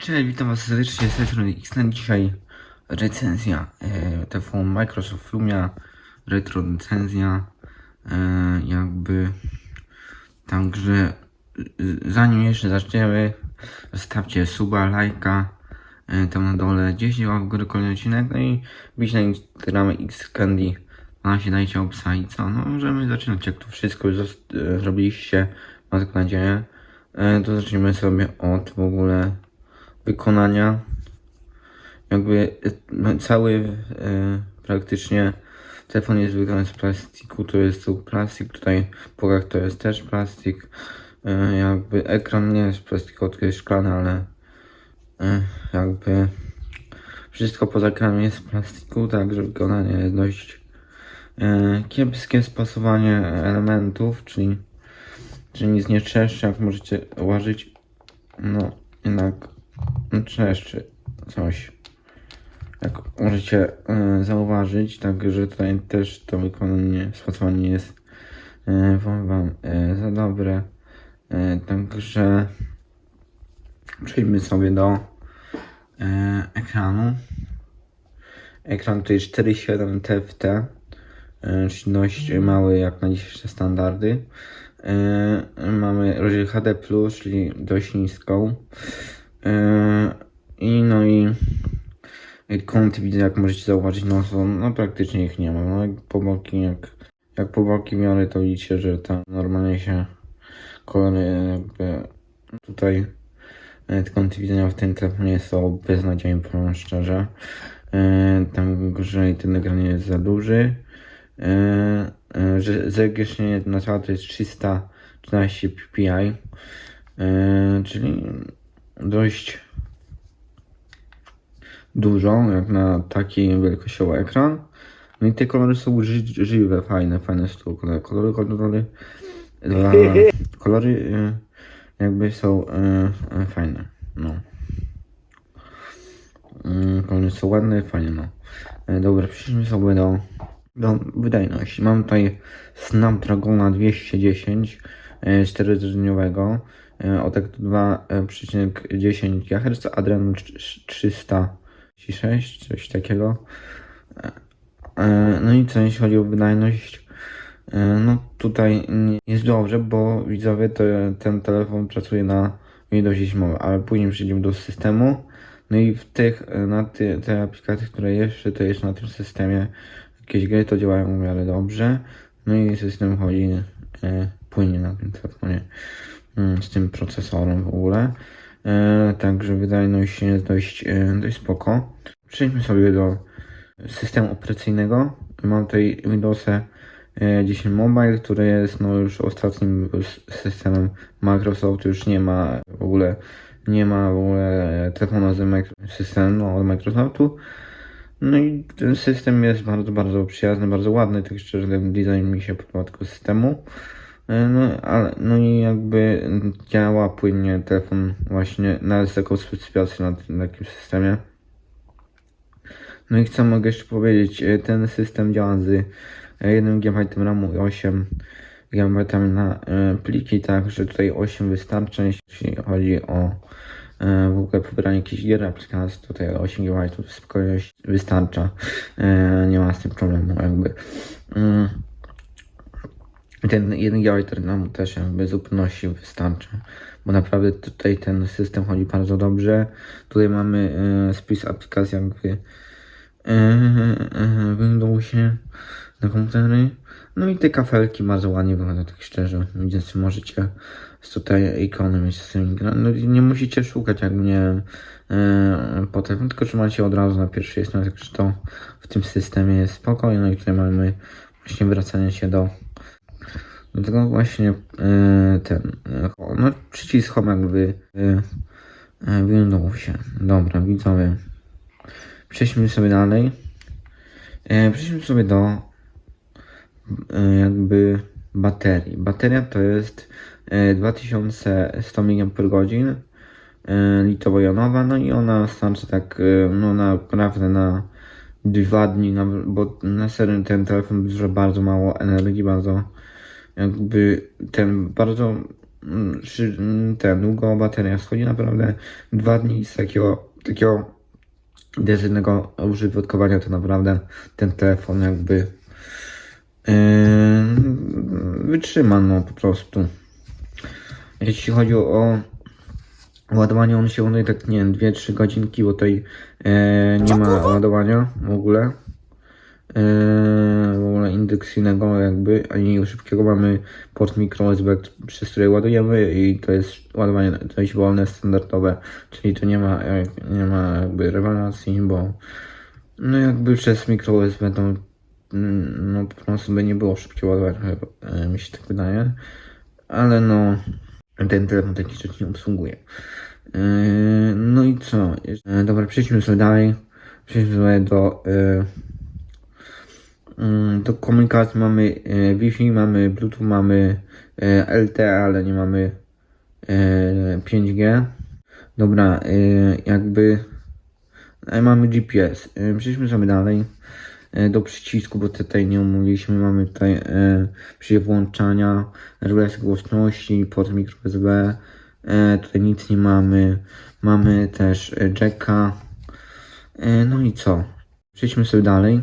Cześć, witam was serdecznie z tej strony Xnet. Dzisiaj recenzja e, telefonu Microsoft Lumia, retro recenzja, e, jakby, także e, zanim jeszcze zaczniemy, zostawcie suba, lajka, e, tam na dole, 10 łap w górę kolejny odcinek, no i bić na Instagramie Xcandy, na się dajcie obsa i co, no możemy zaczynać, jak to wszystko już e, zrobiliście, mam taką nadzieję, e, to zaczniemy sobie od w ogóle wykonania. Jakby e, cały e, praktycznie telefon jest wykonany z plastiku, to jest tu plastik, tutaj po bokach to jest też plastik. E, jakby ekran nie jest plastikowy, tylko jest szklany, ale jakby wszystko poza ekranem jest z plastiku, także wykonanie jest dość kiepskie spasowanie elementów, czyli, czyli nic nie trzeszczy, jak możecie uważać. No, jednak trzeszczy coś. Jak możecie e, zauważyć, także tutaj też to wykonanie, spasowanie jest e, powiem wam e, za dobre. E, także przejdźmy sobie do e, ekranu. Ekran tutaj 4,7 TFT, e, czyli dość mały jak na dzisiejsze standardy. E, mamy rozdział HD+, czyli dość niską. E, I no i kąty widzę, jak możecie zauważyć, no są, no praktycznie ich nie ma. No jak po boki, jak, jak po boki to widzicie, że tam normalnie się kolory jakby tutaj e, kąty widzenia w tym telefonie są beznadziejne, powiem szczerze. E, tam że ten ekran jest za duży. E, e, że zawieszenie na to jest 314 ppi, czyli dość dużo, jak na taki wielkościowy ekran. No i te kolory są ży żywe, fajne, fajne są kolory, kolory, kolory, dla, kolory jakby są y, fajne, no. Y, Kolory są ładne, fajne, no. Y, Dobra, przejdźmy sobie do, do wydajności. Mam tutaj Snapdragona 210 y, 4-dniowego o tak 2,10 GHz, Adreno 336, coś takiego. E, No i co jeśli chodzi o wydajność, e, no tutaj jest dobrze, bo widzowie to ten telefon pracuje na Windows 10, ale później przejdziemy do systemu. No i w tych, e, na ty, te aplikacje, które jeszcze to jest na tym systemie, jakieś gry to działają w miarę dobrze. No i system chodzi e, na tym telefonie z tym procesorem w ogóle. E, także wydajność jest dość, e, dość spoko. Przejdźmy sobie do systemu operacyjnego. Mam tutaj Windowsa e, 10 Mobile, który jest no już ostatnim systemem Microsoft, już nie ma w ogóle nie ma w ogóle telefonu z systemu no, od Microsoftu. No i ten system jest bardzo, bardzo przyjazny, bardzo ładny, tak szczerze ten design mi się podoba tego systemu. E, No, ale, no i jakby działa płynnie telefon właśnie nawet z taką specyfikacją na takim systemie. No i co mogę jeszcze powiedzieć, e, ten system działa z e, 1 GB RAMu i 8 GB na e, pliki, także tutaj 8 wystarcza, jeśli chodzi o e, w ogóle pobieranie jakichś gier, aplikacji, tutaj 8 GB spokojnie wystarcza, E, nie ma z tym problemu jakby. Ten 1 GB nam też jakby zupełności wystarcza, bo naprawdę tutaj ten system chodzi bardzo dobrze. Tutaj mamy e, spis aplikacji jakby e, w Windowsie na komputery. No i te kafelki bardzo ładnie wyglądają, tak szczerze. Więc możecie z tutaj ikony mieć z tymi No nie musicie szukać jakby nie wiem, e, po telefon, tylko trzymacie od razu na pierwszej stronie, także to w tym systemie jest spokojne. No i tutaj mamy właśnie wracanie się do do tego właśnie e, ten, e, no przycisk home jakby e, e, Windowsie. Dobra, widzowie. Przejdźmy sobie dalej. Przejdźmy sobie do jakby baterii. Bateria to jest e, 2100 mAh litowo-jonowa, no i ona starczy tak no naprawdę na dwa dni, na, bo na serio ten telefon zużywa bardzo mało energii, bardzo jakby ten bardzo mm, mm, ten, długo bateria schodzi, naprawdę dwa dni z takiego, takiego intensywnego użytkowania to naprawdę ten telefon jakby yy, wytrzyma no po prostu. Jeśli chodzi o ładowanie, on się ładuje tak nie wiem, 2-3 godzinki, bo tutaj e, nie ma ładowania w ogóle. E, w ogóle indukcyjnego jakby, ani szybkiego mamy port micro USB, przez który ładujemy i to jest ładowanie dość wolne, standardowe, czyli tu nie ma, nie ma jakby rewelacji, bo no jakby przez micro USB to mm, no po prostu by nie było szybkiego ładowania, e, mi się tak wydaje, ale no ten telefon takich rzeczy nie obsługuje. Yy, no i co? Yy, dobra, przejdźmy sobie dalej. Przejdźmy sobie do, yy, do komunikacji. Mamy yy, Wi-Fi, mamy Bluetooth, mamy LTE, ale nie mamy yy, 5G. Dobra, yy, jakby mamy GPS. Przejdźmy sobie dalej do przycisku, bo tutaj nie omówiliśmy. Mamy tutaj przycisk włączania, regulacja głośności, port USB. E, tutaj nic nie mamy. Mamy też e, jacka. E, no i co? Przejdźmy sobie dalej.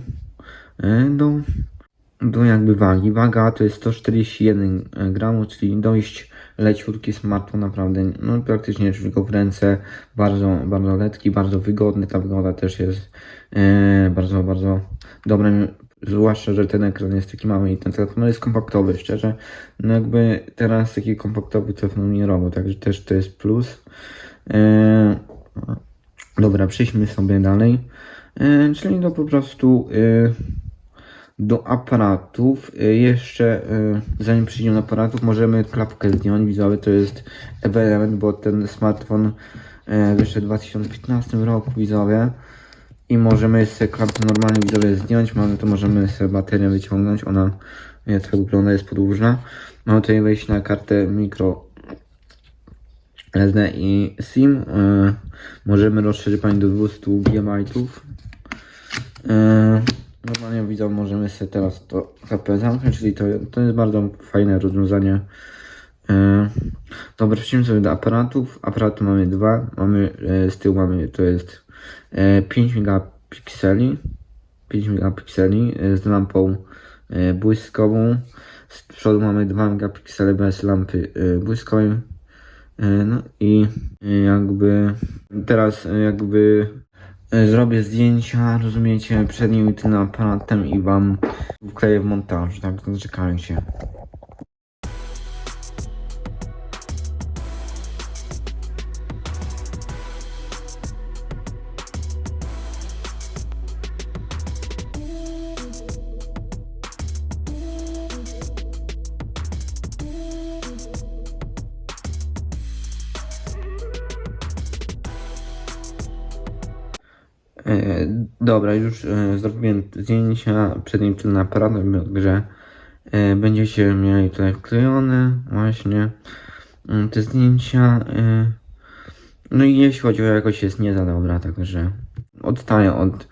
E, do, do jakby wagi. Waga to jest 141 gramów, czyli dość leciutki smartfon, naprawdę, no praktycznie czuć go w ręce, bardzo, bardzo letki, bardzo wygodny, ta wygoda też jest e, bardzo, bardzo dobra, zwłaszcza, że ten ekran jest taki mały i ten telefon jest kompaktowy, szczerze, no jakby teraz taki kompaktowy telefon nie robią, także też to jest plus. E, dobra, przejdźmy sobie dalej, e, czyli do po prostu e, do aparatów. E, Jeszcze e, zanim przejdziemy do aparatów, możemy klapkę zdjąć. Widzowie, to jest element, bo ten smartfon e, wyszedł w 2015 roku, widzowie. I możemy sobie klapkę normalnie widzowie zdjąć. Mamy to, możemy sobie baterię wyciągnąć. Ona nie tak wygląda, jest podłużna. Mamy tutaj wejść na kartę mikro SD i SIM. E, możemy rozszerzyć pani do 200 GB. E, normalnie widzą, możemy sobie teraz to HP zamknąć, czyli to, to jest bardzo fajne rozwiązanie. E, dobra, przejdźmy sobie do aparatów. Aparaty mamy dwa. Mamy e, z tyłu mamy to jest e, 5 megapikseli. 5 megapikseli e, z lampą e, błyskową. Z przodu mamy 2 megapiksele bez lampy e, błyskowej. E, No i e, jakby teraz e, jakby e, zrobię zdjęcia, rozumiecie, przed nim i tym aparatem i wam wkleję w montaż, tak, czekajcie. Dobra, już e, zrobiłem zdjęcia przed nim tylnym aparatem, że e, będziecie mieli tutaj wklejone właśnie mm, te zdjęcia. E, no i jeśli chodzi o jakość jest nie za dobra, także odstaję od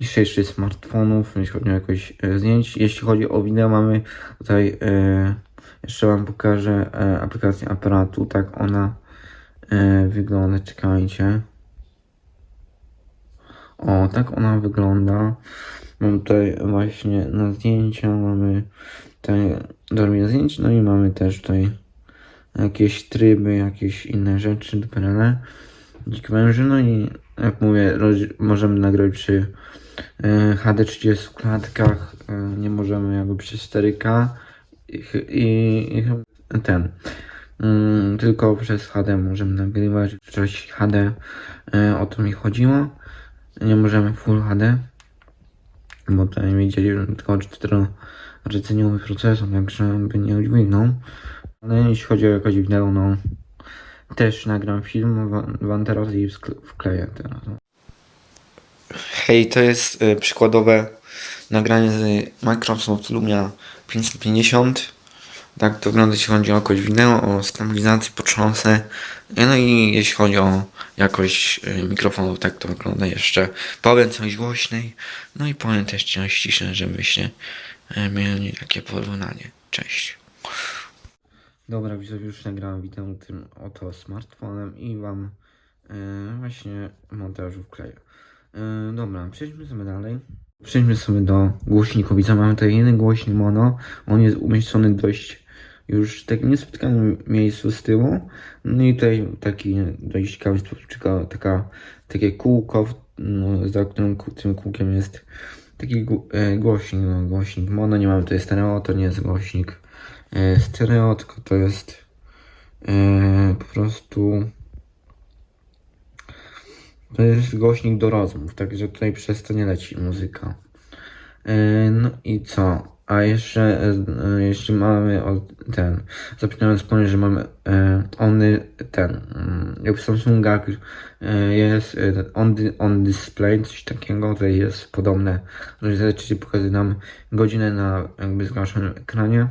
dzisiejszych smartfonów, jeśli chodzi o jakość e, zdjęć. Jeśli chodzi o wideo, mamy tutaj e, jeszcze Wam pokażę e, aplikację aparatu, tak ona e, wygląda, czekajcie. O, tak ona wygląda. Mam tutaj właśnie na zdjęcia, mamy tutaj do robienia zdjęć, no i mamy też tutaj jakieś tryby, jakieś inne rzeczy, DPRL, dzik węży, no i jak mówię, możemy nagrać przy HD 30 klatkach, e, nie możemy jakby przy 4K i, i, i ten. Mm, tylko przez HD możemy nagrywać, coś HD, e, o to mi chodziło nie możemy Full HD, bo tutaj widzieli tylko 4 rdzeniowy procesor, także by nie udźwignął. Ale jeśli chodzi o jakość wideo, no też nagram film wam- teraz i wkleję teraz. Hej, to jest y, przykładowe nagranie z Microsoft Lumia 550. Tak to wygląda jeśli chodzi o jakość wideo, o stabilizację, potrząsę. No i jeśli chodzi o jakość y, mikrofonów, tak to wygląda jeszcze. Powiem coś głośnej, no i powiem też coś ściśle, żebyście y, mieli takie porównanie. Cześć. Dobra, widzowie, już nagrałem wideo tym oto smartfonem i wam e, właśnie montażu wkleję. E, dobra, przejdźmy sobie dalej. Przejdźmy sobie do głośników. Widzę, mamy tutaj jeden głośnik mono. On jest umieszczony dość już w takim niespotkanym miejscu z tyłu. No i tutaj taki dość ciekawy sposób, czeka- taka, takie kółko, no, za którym tym kółkiem jest taki e, głośnik, no, głośnik mono. Nie mamy tutaj stereo, to nie jest głośnik e, stereo, tylko to jest e, po prostu to jest głośnik do rozmów, także tutaj przez to nie leci muzyka. E, No i co? A jeszcze, e, jeszcze mamy o, ten. Zapomniałem wspomnieć, że mamy e, ony ten. mm, Jak w Samsungach e, jest e, on, on display, coś takiego, tutaj jest podobne. Że czyli pokazuje nam godzinę na jakby zgaszonym ekranie.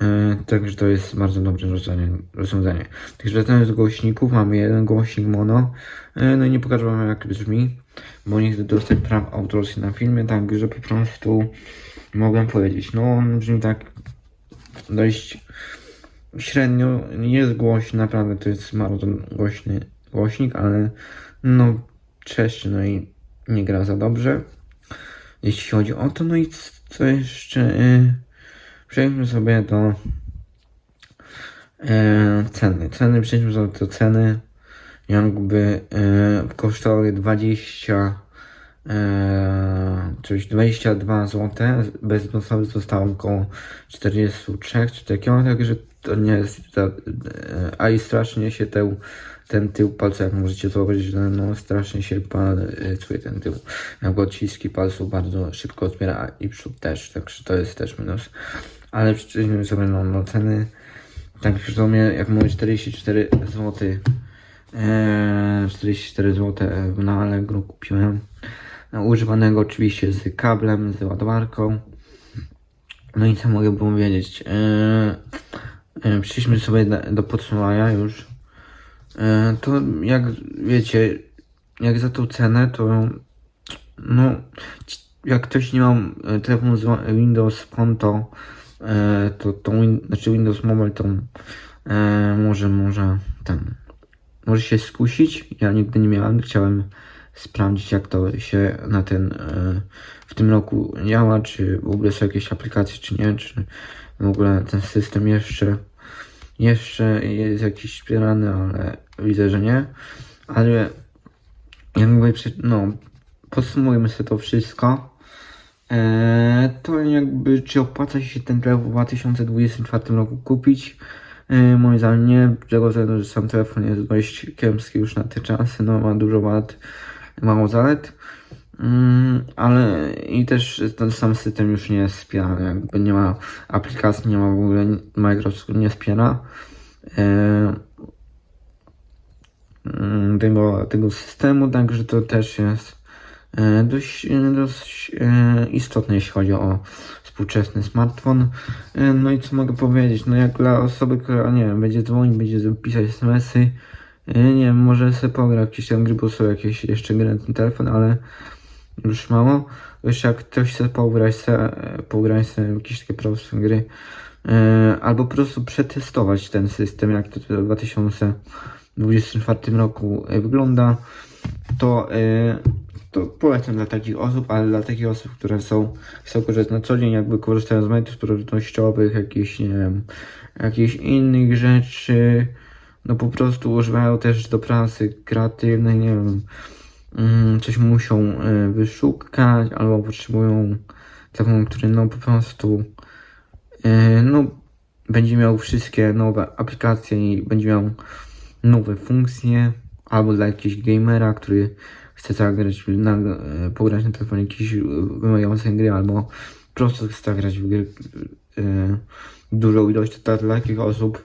E, Także to jest bardzo dobre rozwiązanie. Także wracając do głośników, mamy jeden głośnik mono. E, No i nie pokażę wam jak brzmi, bo nie chcę dostać praw autorskich na filmie, także po prostu mogę powiedzieć. No on brzmi tak dość średnio, nie jest głośny, naprawdę to jest bardzo głośny głośnik, ale no trzeszczy, no i nie gra za dobrze. Jeśli chodzi o to, no i co jeszcze? Przejdźmy sobie do e, ceny. Ceny, przejdźmy sobie do ceny. Jakby e, kosztowały 20 e, coś 22 zł. Bez dostawy zostało około 43 czy takiego, także to nie jest a i strasznie się ten, ten tył palca, jak możecie zauważyć, no strasznie się palcuje ten tył. Jakby odciski palców bardzo szybko odbiera i przód też, także to jest też minus. Ale przejdźmy sobie no, ceny. Tak w sumie, jak mówię, 44 zł. Eee, 44 zł na Allegro kupiłem. No, używanego oczywiście z kablem, z ładowarką. No i co mogę powiedzieć? Eee, eee, Przyszliśmy sobie do, do podsumowania już. Eee, to jak wiecie, jak za tą cenę, to no, jak ktoś nie ma e, telefonu z Windows Phone, to, e, to, to win, znaczy Windows Mobile, to e, może, może ten, może się skusić. Ja nigdy nie miałem, chciałem sprawdzić, jak to się na ten, e, w tym roku działa, czy w ogóle są jakieś aplikacje, czy nie, czy w ogóle ten system jeszcze, jeszcze jest jakiś wspierany, ale widzę, że nie. Ale jakby, no, podsumujmy sobie to wszystko. Eee, to jakby, czy opłaca się ten telefon w 2024 roku kupić? Eee, moim zdaniem nie, tego względu, że sam telefon jest dość kiepski już na te czasy, no ma dużo wad, mało zalet. Mm, ale i też ten sam system już nie jest wspierany, jakby nie ma aplikacji, nie ma w ogóle, Microsoft nie wspiera. Mm, tego, tego systemu, także to też jest e, dość, e, dość e, istotne, jeśli chodzi o współczesny smartfon. E, No i co mogę powiedzieć? No jak dla osoby, która nie wiem, będzie dzwonić, będzie pisać smsy, e, nie wiem, może sobie pogra jakieś tam gry, bo są jakieś jeszcze gry na ten telefon, ale już mało. Jeszcze jak ktoś chce pograć se, pograć w jakieś takie proste gry, e, albo po prostu przetestować ten system, jak to w 2024 roku e, wygląda, to, e, to polecam dla takich osób, ale dla takich osób, które są, chcą korzystać na co dzień, jakby korzystają z mediów społecznościowych, jakichś, nie wiem, jakichś innych rzeczy, no po prostu używają też do pracy kreatywnej, nie wiem, mm, coś muszą e, wyszukać, albo potrzebują taką, który no po prostu e, no będzie miał wszystkie nowe aplikacje i będzie miał nowe funkcje, albo dla jakiegoś gamera, który chce zagrać na, e, pograć na telefonie jakieś e, wymagające gry, albo po prostu chce zagrać w gry e, dużą ilość, to dla takich osób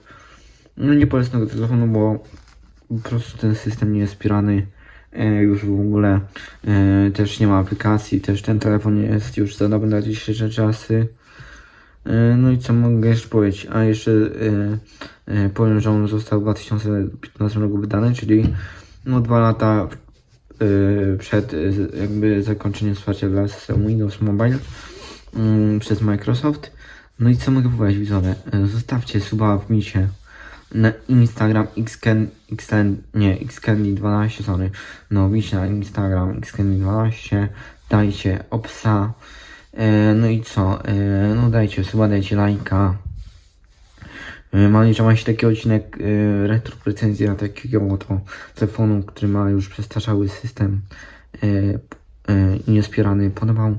no nie polecam tego telefonu, bo po prostu ten system nie jest wspierany e, już w ogóle. Też nie ma aplikacji, też ten telefon jest już za dobry na dzisiejsze czasy. No i co mogę jeszcze powiedzieć? A jeszcze e, e, powiem, że on został w 2015 roku wydany, czyli no dwa lata przed e, z- jakby zakończeniem wsparcia dla systemu Windows Mobile mm, przez Microsoft. No i co mogę powiedzieć widzowie? E, Zostawcie suba w micie na Instagram xken, xken, nie, xkendy12, sorry. No, mić na Instagram xkendy12, dajcie obsa. E, no i co? No dajcie suba, dajcie lajka. E, Mam nadzieję, że ma się taki odcinek e, retro recenzja takiego oto telefonu, który ma już przestarzały system e, i niespierany podobał.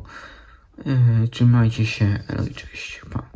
Trzymajcie się, no i cześć, pa.